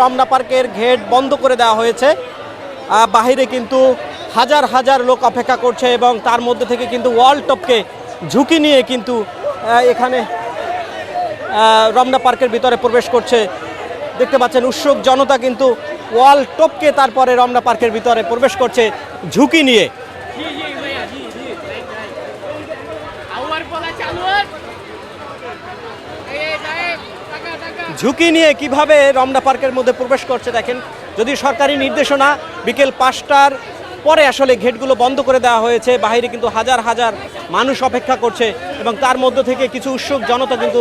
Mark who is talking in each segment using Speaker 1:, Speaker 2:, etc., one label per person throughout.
Speaker 1: রমনা পার্কের গেট বন্ধ করে দেওয়া হয়েছে। বাহিরে কিন্তু হাজার হাজার লোক অপেক্ষা করছে এবং তার মধ্যে থেকে কিন্তু ওয়াল টপকে ঝুঁকি নিয়ে কিন্তু এখানে রমনা পার্কের ভিতরে প্রবেশ করছে। দেখতে পাচ্ছেন উৎসুক জনতা কিন্তু ওয়াল টপকে তারপরে রমনা পার্কের ভিতরে প্রবেশ করছে ঝুঁকি নিয়ে। ঝুঁকি নিয়ে কীভাবে রমনা পার্কের মধ্যে প্রবেশ করছে দেখেন। যদি সরকারি নির্দেশনা বিকেল পাঁচটার পরে আসলে গেটগুলো বন্ধ করে দেওয়া হয়েছে, বাহিরে কিন্তু হাজার হাজার মানুষ অপেক্ষা করছে এবং তার মধ্য থেকে কিছু উৎসুক জনতা কিন্তু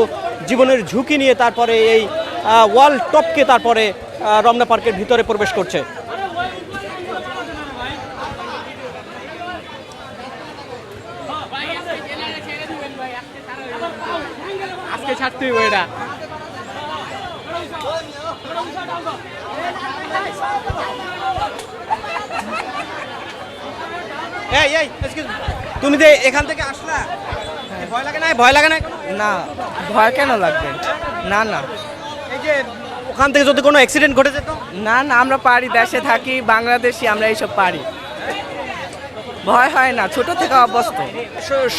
Speaker 1: জীবনের ঝুঁকি নিয়ে তারপরে এই ওয়াল টপকে তারপরে রমনা পার্কের ভিতরে প্রবেশ করছে।
Speaker 2: ছেড়ে দিবেন ভাই, আজকে ছাড়া হইবে না। আজকে ছাড়তে হইব এটা
Speaker 1: এই এই তুমি যে এখান থেকে আসলা ভয় লাগে না ভয় লাগে না
Speaker 3: না ভয় কেন লাগবে? না না।
Speaker 1: এই যে ওখান থেকে যদি কোনো অ্যাক্সিডেন্ট ঘটে যেত?
Speaker 3: না না আমরা পারি দেশে থাকি বাংলাদেশি আমরা এইসব পারি। ভয় হয় না ছোট থেকে অভ্যস্ত।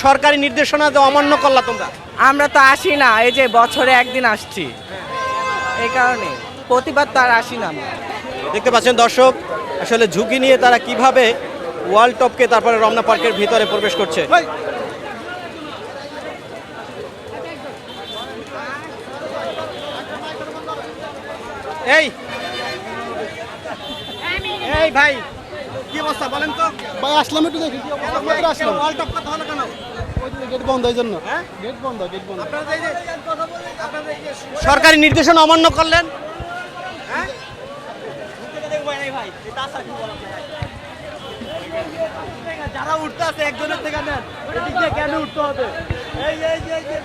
Speaker 1: সরকারি নির্দেশনা তো অমান্য করলা তোমরা?
Speaker 3: আমরা তো আসি না এই যে বছরে একদিন আসছি। এই কারণে প্রতিবার তো আর আসি না।
Speaker 1: দেখতে পাচ্ছেন দর্শক আসলে ঝুঁকি নিয়ে তারা কীভাবে ওয়াল টপকে তারপরে রমনা পার্কের ভিতরে প্রবেশ করছে। এই। এই ভাই কি অবস্থা বলেন তো?
Speaker 4: ভাই আসলাম একটু দেখি। কি অবস্থা? মাত্র আসলাম।
Speaker 1: হলো কেন? হ্যাঁ?
Speaker 4: গেট বন্ধ গেট বন্ধ।
Speaker 1: আপনারা এই যে আপনারা এই যে সরকারি নির্দেশনা অমান্য করলেন? হ্যাঁ? যারা উঠতে আছে একজনের থেকে নেন। কেন উঠতে হবে? এই এই যে এই যে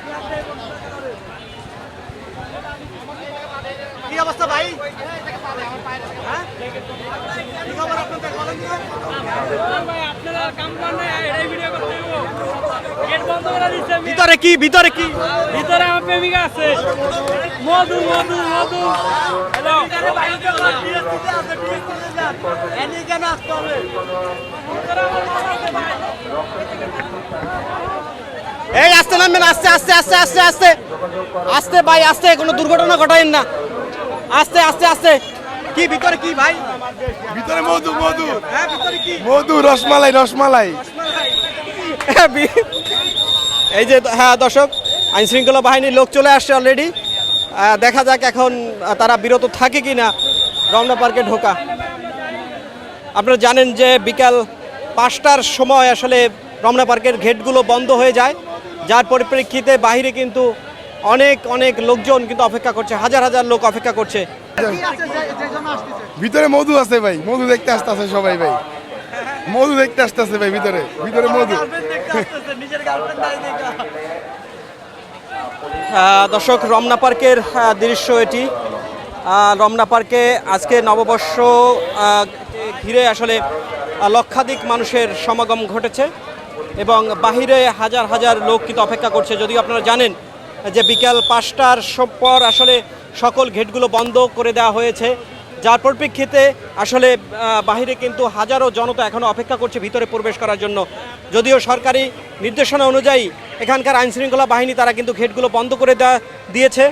Speaker 1: কি অবস্থা ভাই? হ্যাঁ?
Speaker 2: ভাই, আপনারা কাম করেন
Speaker 1: ভিতরে কি ভিতরে কি?
Speaker 2: ভিতরে আমার প্রেমিকা আছে। মধু মধু মধু।
Speaker 1: এই আস্তে নামবেন আস্তে আস্তে আস্তে আস্তে আস্তে। আস্তে ভাই আস্তে কোনো দুর্ঘটনা ঘটাইন না। আস্তে আস্তে আস্তে। কি ভিতরে কি ভাই?
Speaker 5: ভিতরে মধু মধু।
Speaker 1: হ্যাঁ ভিতরে কি?
Speaker 5: মধু রসমালাই রসমালাই।
Speaker 1: এই যে হ্যাঁ দর্শক আইন শৃঙ্খলা বাহিনীর লোক চলে আসছে অলরেডি দেখা যাক এখন তারা বিরত থাকে কি না রমনা পার্কে ঢোকা। আপনারা জানেন যে বিকাল পাঁচটার সময় আসলে রমনা পার্কের গেটগুলো বন্ধ হয়ে যায়। যার পরিপ্রেক্ষিতে বাইরে কিন্তু অনেক অনেক লোকজন কিন্তু অপেক্ষা করছে, হাজার হাজার লোক অপেক্ষা করছে।
Speaker 5: ভিতরে মধু আছে ভাই, মধু দেখতে আসতেছে সবাই ভাই। মধু দেখতে আসতেছে ভাই, ভিতরে ভিতরে মধু।
Speaker 1: দর্শক, রমনা পার্কের দৃশ্য এটি। রমনা পার্কে আজকে নববর্ষ ঘিরে আসলে লক্ষাধিক মানুষের সমাগম ঘটেছে এবং বাহিরে হাজার হাজার লোক কিন্তু অপেক্ষা করছে। যদিও আপনারা জানেন যে বিকাল পাঁচটার পর আসলে সকল গেটগুলো বন্ধ করে দেওয়া হয়েছে। যার পরিপ্রেক্ষিতে আসলে বাহিরে কিন্তু হাজারো জনতা এখনও অপেক্ষা করছে ভিতরে প্রবেশ করার জন্য। যদিও সরকারি নির্দেশনা অনুযায়ী এখানকার আইনশৃঙ্খলা বাহিনী তারা কিন্তু গেটগুলো বন্ধ করে দেওয়া দিয়েছে।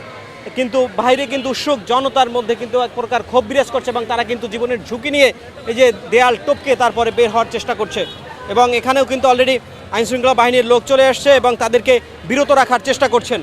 Speaker 1: কিন্তু বাইরে কিন্তু উৎসুক জনতার মধ্যে কিন্তু এক প্রকার ক্ষোভ বিরাজ করছে এবং তারা কিন্তু জীবনের ঝুঁকি নিয়ে এই যে দেয়াল টপকে তারপরে বের হওয়ার চেষ্টা করছে। এবং এখানেও কিন্তু অলরেডি আইনশৃঙ্খলা বাহিনীর লোক চলে আসছে এবং তাদেরকে বিরত রাখার চেষ্টা করছেন।